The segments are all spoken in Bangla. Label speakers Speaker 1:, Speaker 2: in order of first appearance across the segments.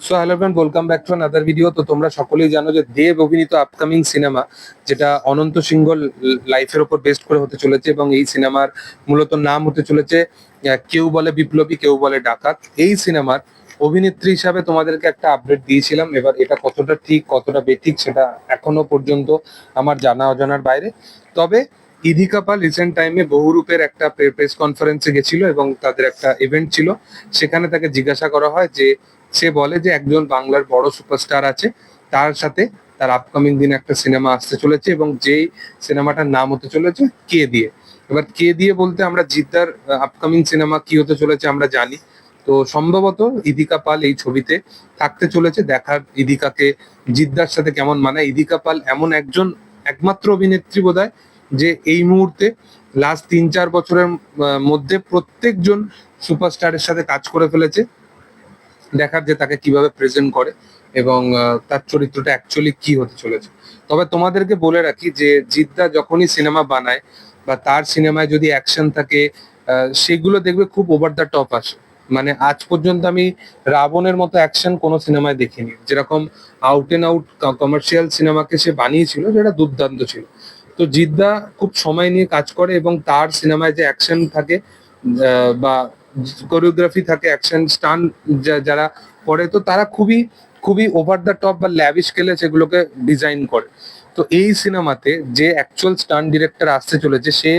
Speaker 1: So hello friend welcome back to another video তো তোমরা সকলেই জানো যে দেব অভিনীত আপকামিং সিনেমা যেটা অনন্ত সিংহ লাইফের ওপর বেস্ট করে হতে চলেছে এবং এই সিনেমার মূলত নাম হতে চলেছে কেউ বলে বিপ্লবী, কেউ বলে ডাকাত। এই সিনেমার অভিনেত্রী হিসাবে তোমাদেরকে একটা আপডেট দিয়েছিলাম। এবার এটা কতটা ঠিক, কতটা বেঠিক, সেটা এখনও পর্যন্ত আমার জানা অজানার বাইরে। তবে ইধিকা পাল রিসেন্ট টাইমে বহুরূপের একটা প্রেস কনফারেন্সে গেছিল এবং তাদের একটা ইভেন্ট ছিল। সেখানে তাকে জিজ্ঞাসা করা হয় যে, সে বলে যে একজন বাংলার বড় সুপারস্টার আছে, তার সাথে তার আপকামিং দিনে একটা সিনেমা আসতে চলেছে এবং যেই সিনেমাটার নাম হতে চলেছে, কে দিয়ে। এবার কে দিয়ে বলতে আমরা জিদ্দার আপকামিং সিনেমা কি হতে চলেছে আমরা জানি। তো সম্ভবত ইদিকা পাল এই ছবিতে থাকতে চলেছে, দেখার ইদিকাকে জিদ্দার সাথে কেমন মানায়। ইদিকা পাল এমন একজন, একমাত্র অভিনেত্রী বোধহয় যে এই মুহূর্তে লাস্ট তিন চার বছরের মধ্যে প্রত্যেকজন সুপারস্টারের সাথে কাজ করে ফেলেছে। দেখার যে তাকে কীভাবে প্রেজেন্ট করে এবং তার চরিত্রটা অ্যাকচুয়ালি কি হতে চলেছে। তবে তোমাদেরকে বলে রাখি যে জিদ্দা যখনই সিনেমা বানায় বা তার সিনেমায় যদি অ্যাকশন থাকে সেগুলো দেখবে খুব ওভার দ্য টপ আসে। মানে আজ পর্যন্ত আমি রাবণের মতো অ্যাকশন কোনো সিনেমায় দেখিনি। যেরকম আউট এন্ড আউট কমার্শিয়াল সিনেমাকে সে বানিয়েছিল, যেটা দুর্দান্ত ছিল। তো জিদ্দা খুব সময় নিয়ে কাজ করে এবং তার সিনেমায় যে অ্যাকশন থাকে বা কোরিওগ্রাফি থাকে অ্যাকশন স্টান যারা করে, তো তারা খুবই খুবই ওভার দ্য টপ বা ল্যাভিশ স্কেলে সেগুলোকে ডিজাইন করে। তো এই সিনেমাতে যে অ্যাকচুয়াল স্টান ডিরেক্টর আসতে চলেছে, সে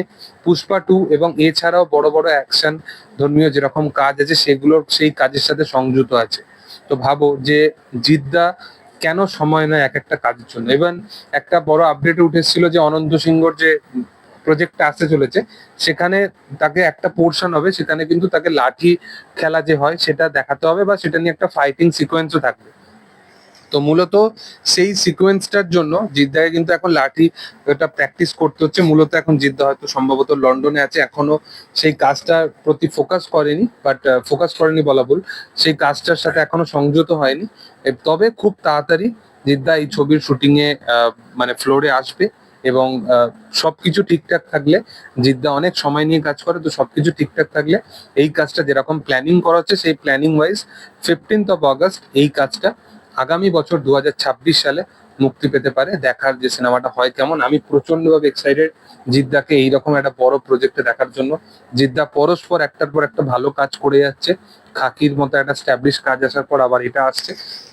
Speaker 1: পুষ্পা টু এবং এছাড়াও বড় বড় অ্যাকশন ধর্মীয় যেরকম কাজ আছে, সেগুলোর, সেই কাজের সাথে সংযুক্ত আছে। তো ভাবো যে জিদ্দা কেন সময় নেয় এক একটা কাজের জন্য? এবং একটা বড় আপডেট উঠেছিল যে অনন্ত সিংহর যে প্রজেক্টটা আসতে চলেছে, সেখানে তাকে একটা পোর্শন হবে, সেখানে কিন্তু তাকে লাঠি খেলা যে হয়, সেটা দেখাতে হবে বা সেটা নিয়ে একটা ফাইটিং সিকোয়েন্সও থাকবে। তো মূলত সেই সিকোয়েন্সটার জন্য জিদ্দাকে কিন্তু এখন লাঠি এটা প্র্যাকটিস করতে হচ্ছে। মূলত এখন জিদ্দা হয়তো সম্ভবত লন্ডনে আছে, এখনও সেই কাজটার প্রতি ফোকাস করেনি বাট ফোকাস করেনি বলা ভুল। সেই কাজটার সাথে এখনও সংযত হয়নি। তবে খুব তাড়াতাড়ি জিদ্দা এই ছবির শুটিং এ মানে ফ্লোরে আসবে এবং সবকিছু ঠিকঠাক থাকলে জিদ্দা অনেক সময় নিয়ে কাজ করে, তো সবকিছু ঠিকঠাক থাকলে এই কাজটা যেরকম প্ল্যানিং করা হচ্ছে, সেই planning wise fifteenth of August এই কাজটা আগামী বছর দু হাজার ছাব্বিশ সালে মুক্তি পেতে পারে, দেখার যে সিনেমাটা হয় কেমন। আমি প্রচণ্ড প্রচন্ডভাবে এক্সাইটেড জিদ্দাকে এইরকম একটা বড় প্রজেক্টে দেখার জন্য। জিদ্দা পরস্পর একটার পর একটা ভালো কাজ করে যাচ্ছে। খাকির মতো একটা স্ট্যাবলিশ কাজ আসার পর আবার এটা আসছে,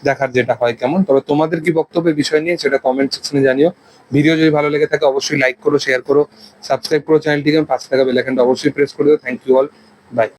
Speaker 1: দেখার যেটা হয় কেমন। তবে তোমাদের কি বক্তব্য বিষয় নিয়ে সেটা কমেন্ট সেকশনে জানিও। ভিডিও যদি ভালো লেগে থাকে অবশ্যই লাইক করো শেয়ার করো সাবস্ক্রাইব করো চ্যানেলটিকে পাঁচ টাকা বেলাইকনটা অবশ্যই প্রেস করে দিও। Thank you all by